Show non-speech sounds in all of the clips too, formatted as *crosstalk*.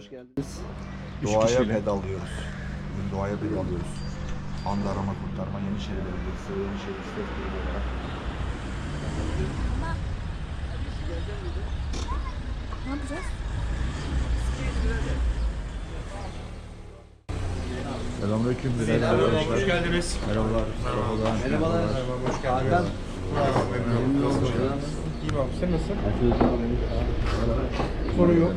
hoş geldiniz. Üç Doğaya kişiyle. bed alıyoruz. Bugün doğaya bed alıyoruz. Anda arama kurtarma Yenişehir Belediyesi Yenişehir İstek Kulübü olarak. Ne yapacağız? Selamünaleyküm. Merhaba, hoş geldiniz. Merhabalar. Merhabalar. Merhabalar. hoş Hakan. Memnun oldum. İyiyim abi, sen nasılsın? Sorun yok.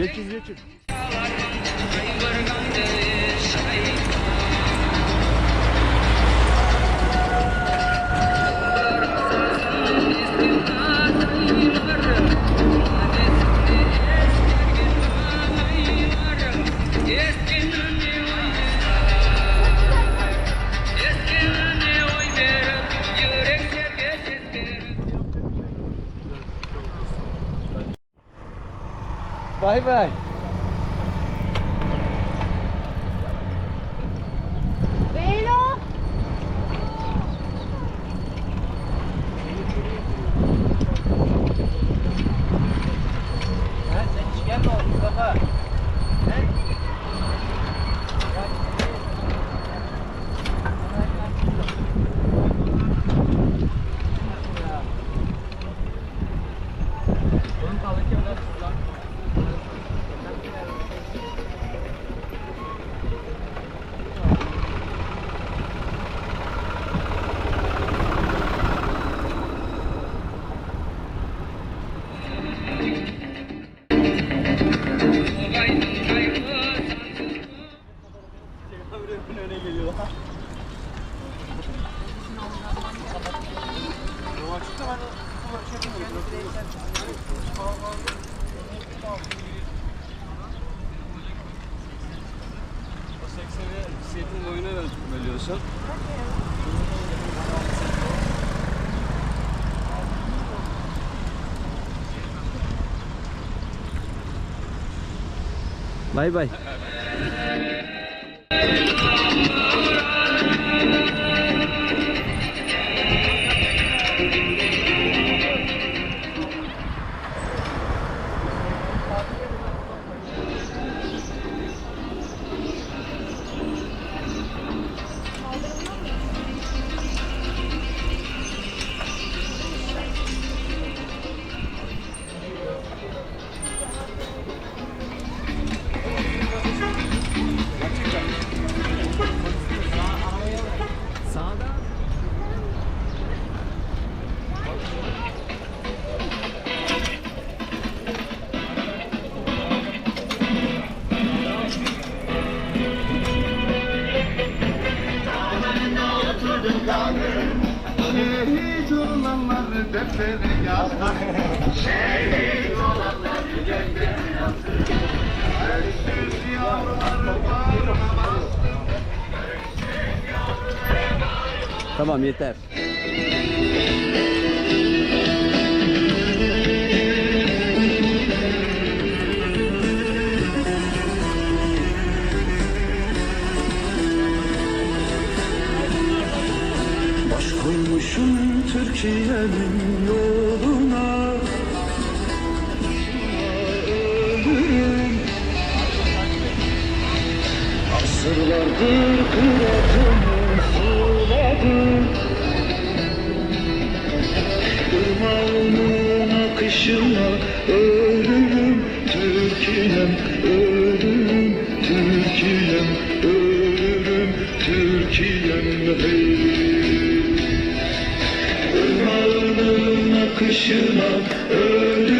Geçin geçin. Bay bay. Bay bay. Tamam yeter. Baş koymuşum Türkiye'nin yoluna. Asırlardır kıratımı suladım Irmağının akışına ölürüm Türkiye'm ölürüm Türkiye'm ölürüm Türkiye'm hey. Irmağının akışına ölürüm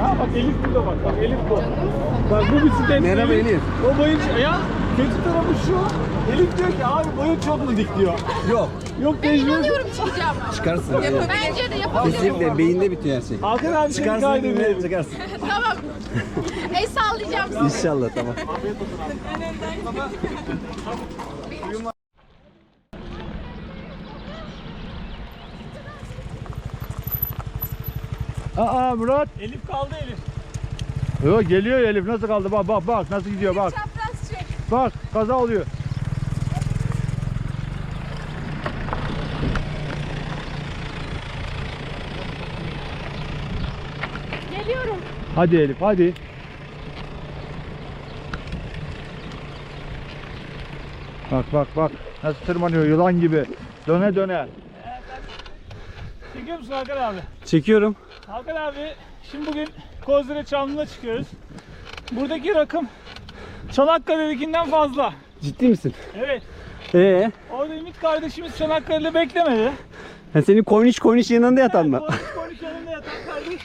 Ha bak Elif burada bak. Bak Elif bu. Bak bu bisiklet. Merhaba Elif. O boyun ya kötü tarafı şu. Elif diyor ki abi boyun çok mu dik diyor. Yok. Yok Ben mecbur. inanıyorum çıkacağım. Çıkarsın. Bence de yapabilirim. Kesinlikle beyinde bitiyor her şey. Hakan abi seni Çıkarsın kaydedelim. çıkarsın. *laughs* tamam. El sallayacağım size. İnşallah tamam. Aa Murat. Elif kaldı Elif. Yok geliyor Elif nasıl kaldı bak bak bak nasıl gidiyor bak. Çapraz çek. Bak kaza oluyor. Geliyorum. Hadi Elif hadi. Bak bak bak nasıl tırmanıyor yılan gibi. Döne döne. Çekiyor musun Hakan abi? Çekiyorum. Hakan abi şimdi bugün Kozlu'ya Çamlı'na çıkıyoruz. Buradaki rakım Çanakkale'dekinden fazla. Ciddi misin? Evet. Ee, Orada Ümit kardeşimiz Çanakkale'de beklemedi. ha senin koyniş koyniş yanında yatan mı? Konuş konuş yanında yatan kardeş.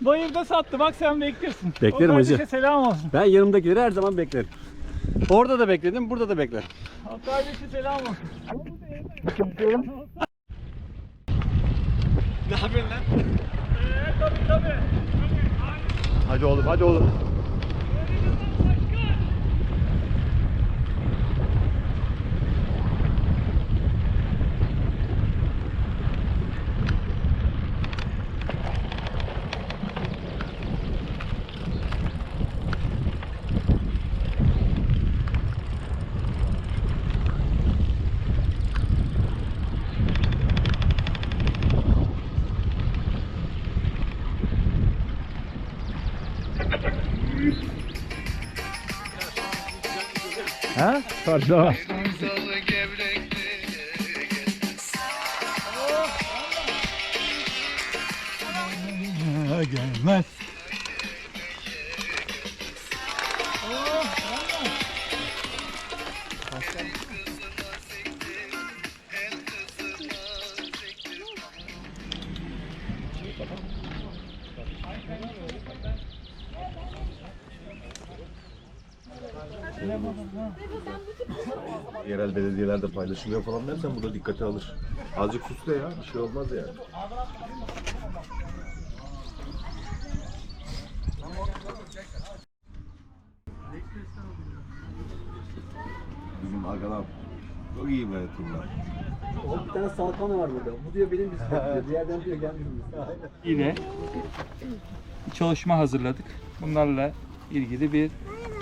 Bayırda sattı bak sen bekliyorsun. Beklerim o hacı. selam olsun. Ben yanımdakileri her zaman beklerim. Orada da bekledim, burada da beklerim. O kardeşe selam olsun. ne yapıyorsun lan? Ee, tabii tabii. Hadi oğlum hadi oğlum. Ha? Ha, gelmez. Paylaşılıyor falan dersen burada dikkate alır. Azıcık sus de ya. Bir şey olmaz yani. Bizim arkadan Çok iyi böyle turlar. Bir tane salkanı var burada. Bu diyor benim bisiklet *laughs* diyor. Diğerden diyor gelmiyor. ile çalışma hazırladık. Bunlarla ilgili bir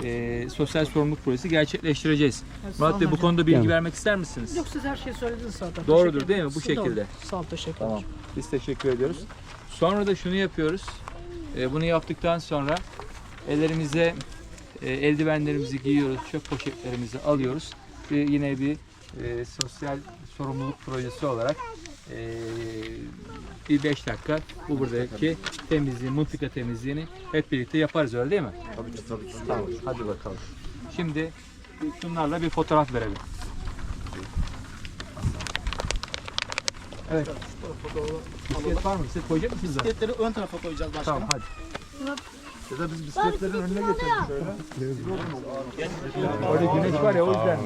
e, sosyal sorumluluk projesi gerçekleştireceğiz. Murat Bey bu konuda bilgi vermek ister misiniz? Yok siz her şeyi söylediniz zaten. Doğrudur Teşekkür değil mi? Bu şekilde. Doğru. Sağ ol teşekkür Tamam. ederim. Biz teşekkür ediyoruz. Sonra da şunu yapıyoruz. E, bunu yaptıktan sonra ellerimize e, eldivenlerimizi giyiyoruz, çöp poşetlerimizi alıyoruz. Ve yine bir e, sosyal sorumluluk projesi olarak e, bir 5 dakika bu buradaki temizliği, mıntıka temizliğini hep birlikte yaparız öyle değil mi? Tabii ki tabii ki. Tamam, hadi bakalım. Şimdi şunlarla bir fotoğraf verelim. Evet. Bisiklet var mı? Bisiklet koyacak mısınız? Bisikletleri ön tarafa koyacağız başkanım. Tamam hadi. Ya da biz bisikletlerin önüne geçelim şöyle. Orada güneş var ya o yüzden.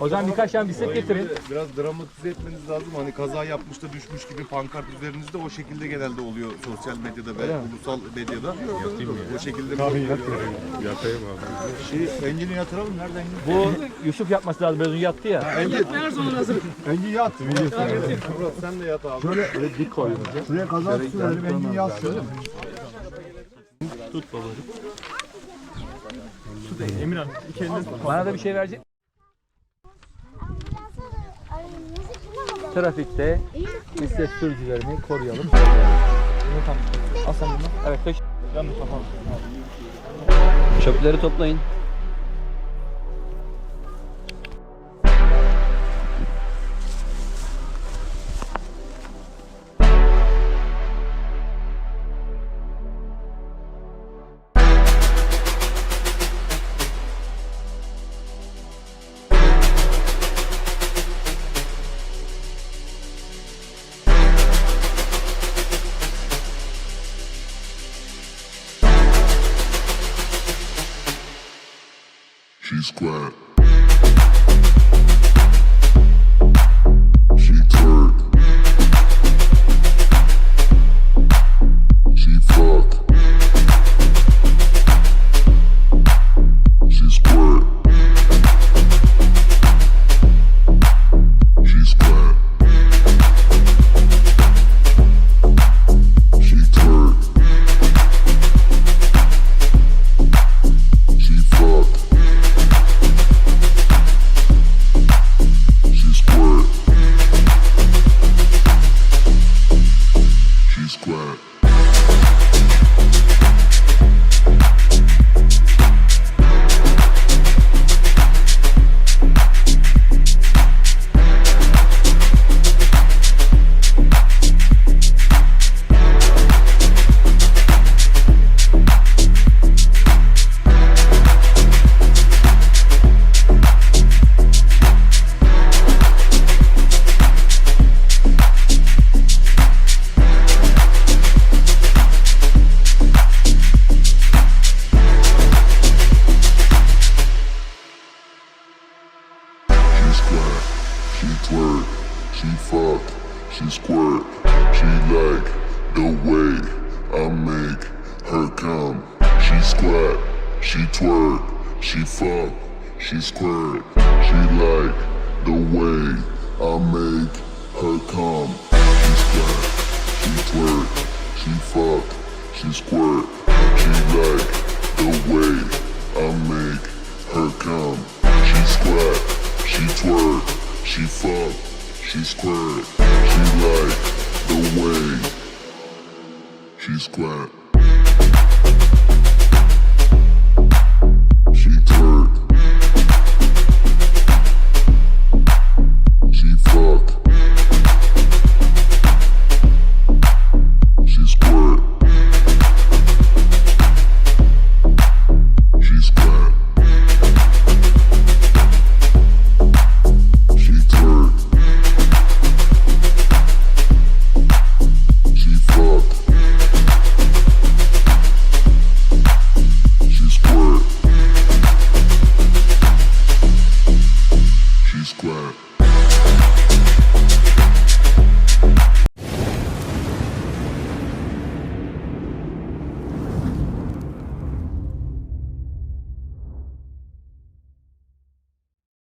O zaman birkaç tane bisiklet getirin. Biraz dramatize etmeniz lazım. Hani kaza yapmış da düşmüş gibi pankart üzerinizde o şekilde genelde oluyor sosyal medyada ve ulusal medyada. O şekilde Tabii Yatayım abi. Şey, Engin'i yatıralım. Nerede Engin? Bu Yusuf yapması lazım. Biraz önce yattı ya. Engin yat. Murat sen de yat abi. Şöyle dik koy. Şuraya kazan tutuverelim. Engin yatsın. Bana da bir şey verecek. Trafikte bisiklet sürücülerini koruyalım. Al sen bunu. Evet. Çöpleri toplayın. She's quiet. She twerk, she fuck, she squirt. She like the way I make her come. She squat, she twerk, she fuck, she squirt. She like the way I make her come. She squat, she twerk, she fuck, she squirt. She like the way she squat.